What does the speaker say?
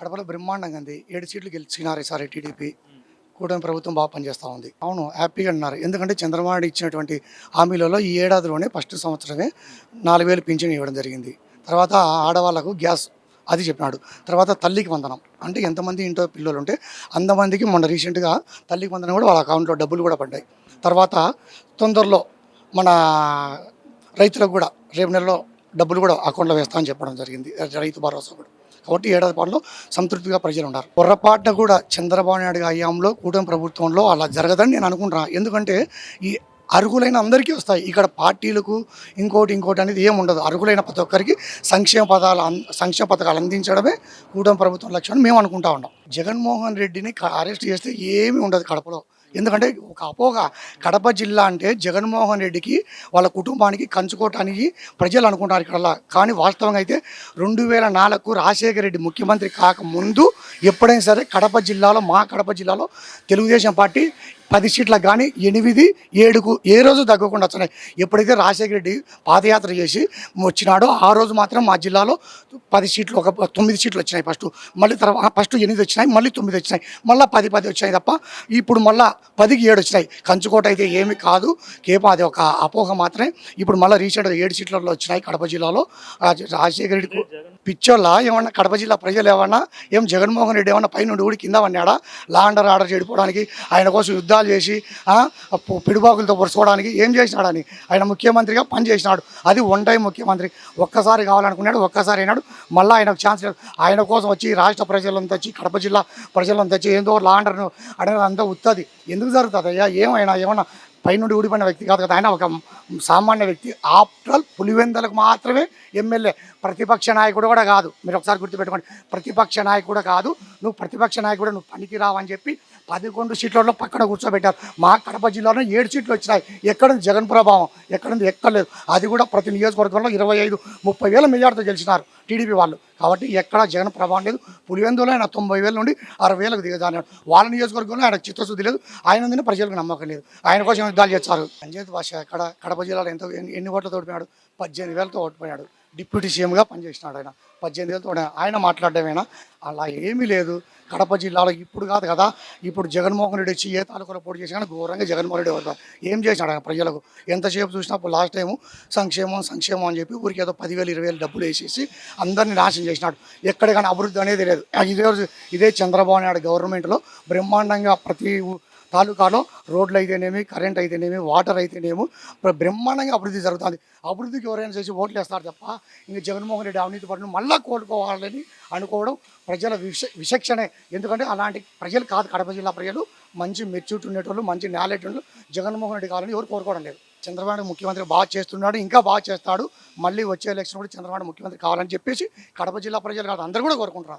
కడపలో బ్రహ్మాండంగా ఉంది. ఏడు సీట్లు గెలిచినారు ఈసారి టీడీపీ. కూటమి ప్రభుత్వం బాగా పనిచేస్తూ ఉంది. అవును హ్యాపీగా అన్నారు ఎందుకంటే చంద్రబాబు ఇచ్చినటువంటి హామీలలో ఈ ఏడాదిలోనే ఫస్ట్ సంవత్సరమే నాలుగు వేలు పింఛన్ ఇవ్వడం జరిగింది. తర్వాత ఆడవాళ్ళకు గ్యాస్ అది చెప్పినాడు. తర్వాత తల్లికి వందనం. అంటే ఎంతమంది ఇంట్లో పిల్లలు ఉంటే అంతమందికి మొన్న రీసెంట్గా తల్లికి వందనం కూడా వాళ్ళ అకౌంట్లో డబ్బులు కూడా పడ్డాయి. తర్వాత తొందరలో మన రైతులకు కూడా రేపు నెలలో డబ్బులు కూడా అకౌంట్లో వేస్తామని చెప్పడం జరిగింది. రైతు భరోసా కూడా. కాబట్టి ఏడాది పాటలో సంతృప్తిగా ప్రజలు ఉన్నారు. పొరపాటున కూడా చంద్రబాబు నాయుడు హయాంలో కూటమి ప్రభుత్వంలో అలా జరగదని నేను అనుకుంటున్నాను ఎందుకంటే ఈ అర్హులైన అందరికీ వస్తాయి. ఇక్కడ పార్టీలకు ఇంకోటి ఇంకోటి అనేది ఏం ఉండదు. అర్హులైన ప్రతి ఒక్కరికి సంక్షేమ పదాలు సంక్షేమ పథకాలు అందించడమే కూటమి ప్రభుత్వం లక్ష్యం మేము అనుకుంటా ఉన్నాం. జగన్మోహన్ రెడ్డిని అరెస్ట్ చేస్తే ఏమీ ఉండదు కడపలో. ఎందుకంటే ఒక అపోహ. కడప జిల్లా అంటే జగన్మోహన్ రెడ్డికి వాళ్ళ కుటుంబానికి కంచుకోవటానికి ప్రజలు అనుకుంటారు ఇక్కడ కానీ వాస్తవంగా అయితే రెండు వేల నాలుగు రాజశేఖర రెడ్డి ముఖ్యమంత్రి కాకముందు ఎప్పుడైనా సరే కడప జిల్లాలో మా కడప జిల్లాలో తెలుగుదేశం పార్టీ పది సీట్లకు కానీ ఎనిమిది ఏడుకు ఏ రోజు తగ్గకుండా వచ్చినాయి ఎప్పుడైతే రాజశేఖర రెడ్డి పాదయాత్ర చేసి వచ్చినాడో ఆ రోజు మాత్రం మా జిల్లాలో పది సీట్లు ఒక తొమ్మిది సీట్లు వచ్చినాయి ఫస్ట్. మళ్ళీ తర్వాత ఫస్ట్ ఎనిమిది వచ్చినాయి మళ్ళీ తొమ్మిది వచ్చినాయి. మళ్ళీ పది పది వచ్చినాయి తప్ప ఇప్పుడు మళ్ళీ పదికి ఏడు వచ్చినాయి. కంచుకోట అయితే ఏమి కాదు. కేవలం అది ఒక అపోహ మాత్రమే. ఇప్పుడు మళ్ళీ రీసెంట్గా ఏడు సీట్లలో వచ్చినాయి కడప జిల్లాలో. రాజశేఖర రెడ్డి పిచ్చోళ్ళ? ఏమన్నా కడప జిల్లా ప్రజలు ఏమన్నా? ఏం జగన్మోహన్ రెడ్డి ఏమన్నా పైన ఊడి కింద పన్నాడా లా అండర్ ఆర్డర్ చేయడానికి ఆయన కోసం యుద్ధాలు చేసి పిడిబాకులతో పు- పిడుబాకులతో పొడుచుకోవడానికి ఏం చేసినాడని ఆయన ముఖ్యమంత్రిగా పనిచేసినాడు. అది వన్ టైం ముఖ్యమంత్రి. ఒక్కసారి కావాలనుకున్నాడు ఒక్కసారి అయినాడు. మళ్ళీ ఆయనకు ఛాన్స్ లేదు. ఆయన కోసం వచ్చి రాష్ట్ర ప్రజలంతా వచ్చి కడప జిల్లా ప్రజలంతా వచ్చి ఏందో లాండర్ను అనేది అంతా ఉత్తది. ఎందుకు జరుగుతుంది అయ్యా ఏమైనా ఏమన్నా పైనుండి ఊడిపోయిన వ్యక్తి కాదు కదా. ఆయన ఒక సామాన్య వ్యక్తి. ఆఫ్టర్ ఆల్ పులివెందలకు మాత్రమే ఎమ్మెల్యే. ప్రతిపక్ష నాయకుడు కూడా కాదు. మీరు ఒకసారి గుర్తుపెట్టుకోండి. ప్రతిపక్ష నాయకుడు కాదు. నువ్వు ప్రతిపక్ష నాయకుడు నువ్వు పనికి రావని చెప్పి పదకొండు సీట్లలో పక్కన కూర్చోబెట్టారు. మా కడప జిల్లాలో ఏడు సీట్లు వచ్చినాయి. ఎక్కడుంది జగన్ ప్రభావం? ఎక్కడుంది ఎక్కర్లేదు. అది కూడా ప్రతి నియోజకవర్గంలో ఇరవై ఐదు ముప్పై వేల మెజార్టీతో గెలిచినారు టీడీపీ వాళ్ళు. కాబట్టి ఎక్కడ జగన్ ప్రభావం లేదు. పులివెందులో ఆయన తొంభై వేల నుండి అరవై వేలకు దిగదాన్నాడు వాళ్ళ నియోజకవర్గంలో ఆయన చిత్తశుద్ధి లేదు. ఆయన ఉందని ప్రజలకు నమ్మకం లేదు. ఆయన కోసం యుద్ధాలు చేస్తారు. పంచాయతీ భాష ఎక్కడ? కడప జిల్లాలో ఎంతో ఎన్ని ఎన్ని ఓట్లతో ఓడిపోయాడు పద్దెనిమిది వేలతో ఓడిపోయాడు డిప్యూటీ సీఎంగా పనిచేసినాడు ఆయన. పద్దెనిమిది ఏళ్ళతో ఆయన మాట్లాడడమేనా? అలా ఏమీ లేదు. కడప జిల్లాలో ఇప్పుడు కాదు కదా. ఇప్పుడు జగన్మోహన్ రెడ్డి వచ్చి ఏ తాలూకాలో పోటీ చేసినా ఘోరంగా జగన్మోహన్ రెడ్డి వద్ద ఏం చేసినాడు ఆయన ప్రజలకు? ఎంతసేపు చూసినప్పుడు లాస్ట్ టైము సంక్షేమం సంక్షేమం అని చెప్పి ఊరికి ఏదో పదివేలు ఇరవై వేలు డబ్బులు వేసేసి అందరినీ నాశనం చేసినాడు. ఎక్కడ కానీ అభివృద్ధి అనేది లేదు. ఇదే ఇదే చంద్రబాబు నాయుడు గవర్నమెంట్లో బ్రహ్మాండంగా ప్రతి తాలూకాలో రోడ్లు అయితేనేమి కరెంట్ అయితేనేమి వాటర్ అయితేనేమి బ్రహ్మాండంగా అభివృద్ధి జరుగుతుంది. అభివృద్ధికి ఎవరైనా చేసి ఓట్లు వేస్తారు తప్ప? ఇంకా జగన్మోహన్ రెడ్డి అవినీతి పనులు మళ్ళీ కోలుకోవాలని అనుకోవడం ప్రజల విష విశక్షణే. ఎందుకంటే అలాంటి ప్రజలు కాదు కడప జిల్లా ప్రజలు. మంచి మెచ్యూరిటీ ఉండేటోళ్ళు మంచి నాలెడ్జ్ జగన్మోహన్ రెడ్డి కావాలని ఎవరు కోరుకోవడం లేదు. చంద్రబాబు ముఖ్యమంత్రి బాగా చేస్తున్నాడు ఇంకా బాగా చేస్తాడు. మళ్ళీ వచ్చే ఎలక్షన్ కూడా చంద్రబాబు ముఖ్యమంత్రి కావాలని చెప్పేసి కడప జిల్లా ప్రజలు కాదు అందరూ కూడా కోరుకుంటున్నారు.